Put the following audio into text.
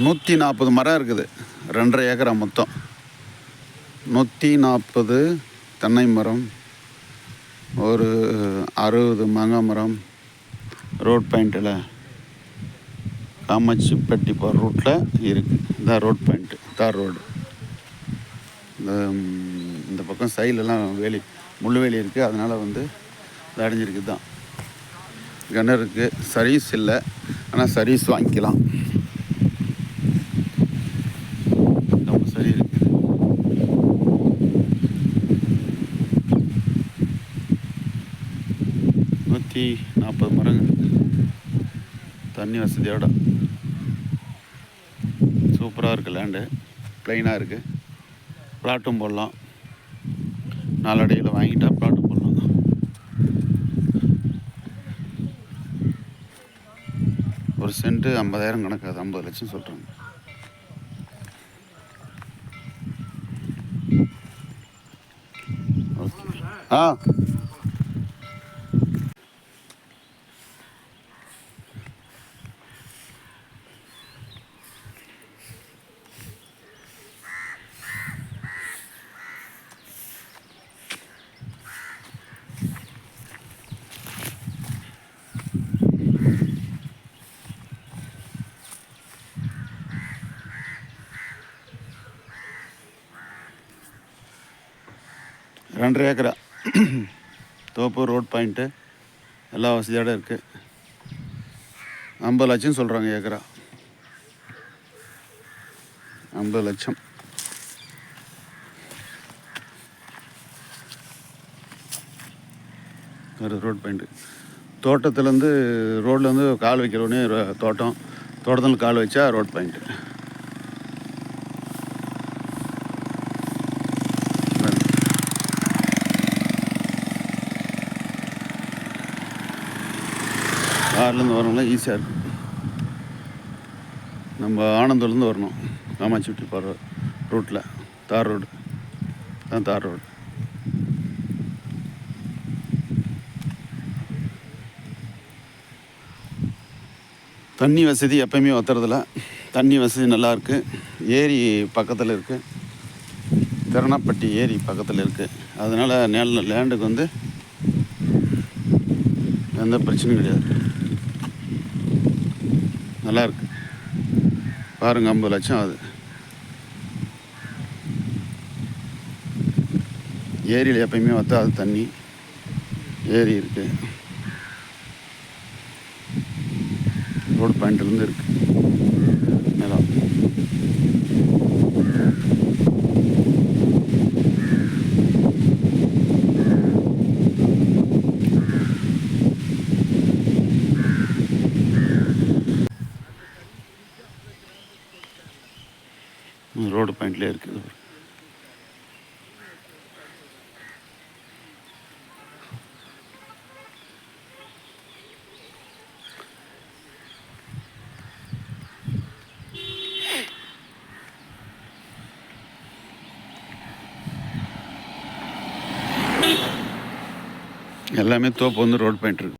நூற்றி நாற்பது மரம் இருக்குது. ரெண்டரை ஏக்கரா மொத்தம். நூற்றி நாற்பது தென்னை மரம் ஒரு அறுபது மாங்காய் மரம் ரோட் பாயிண்ட்டில் காமாட்சிப்பட்டி போகிற ரூட்டில் இருக்குது இதான் ரோட் பாயிண்ட்டு தார் ரோடு. இந்த இந்த பக்கம் சைட்லலாம் வேலி முள்ளுவேலி இருக்குது அதனால் வந்து இது அடைஞ்சிருக்கு தான் இருக்குது சர்வீஸ் இல்லை. ஆனால் சர்வீஸ் வாங்கிக்கலாம். நூற்றி நாற்பது மரங்கள் தண்ணி வசதியோட சூப்பராக இருக்குது லேண்டு ப்ளைனாக இருக்குது ப்ளாட்டும் போடலாம் நாலடியில் வாங்கிட்டா ப்ளாட்டும் போடலாம் ஒரு சென்ட்டு ஐம்பதாயிரம் கணக்காது ஐம்பது லட்சம் சொல்கிறாங்க ஓகே ஆ ரெண்டரை ஏக்கரா. தோப்பு ரோட் பாயிண்ட்டு எல்லா வசதியோட இருக்குது ஐம்பது லட்சம் சொல்கிறாங்க ஏக்கரா. ஐம்பது லட்சம். ஒரு ரோட் பாயிண்ட்டு தோட்டத்துலேருந்து ரோட்லேருந்து கால் வைக்கிற ரோ- தோட்டம். தோட்டத்தில் கால் வச்சா ரோட் பாயிண்ட்டு கார்லேருந்து வரவங்களாம் ஈஸியாக இருக்கும். நம்ம ஆனந்தூர்லேருந்து வரணும். காமாட்சி விட்டு போகிற ரூட்டில். தார் ரோடு. தான் தார் ரோடு. தண்ணி வசதி எப்பயுமே ஒத்துறதில்ல. தண்ணி வசதி நல்லாயிருக்கு. ஏரி பக்கத்தில் இருக்குது திறனப்பட்டி ஏரி பக்கத்தில் இருக்குது அதனால் நெல் லேண்டுக்கு வந்து எந்த பிரச்சனையும் கிடையாது. நல்லா இருக்கு பாருங்க ஐம்பது லட்சம் ஆகுது. ஏரியில் எப்பயுமே வத்தாது தண்ணி. ஏரி இருக்குது ரோடு பாயிண்ட்லேருந்து இருக்குது நிலம் ரோடு பாயிண்ட்லேயே இருக்குது. எல்லாமே தோப்பு வந்து ரோடு பாயிண்ட் இருக்கு.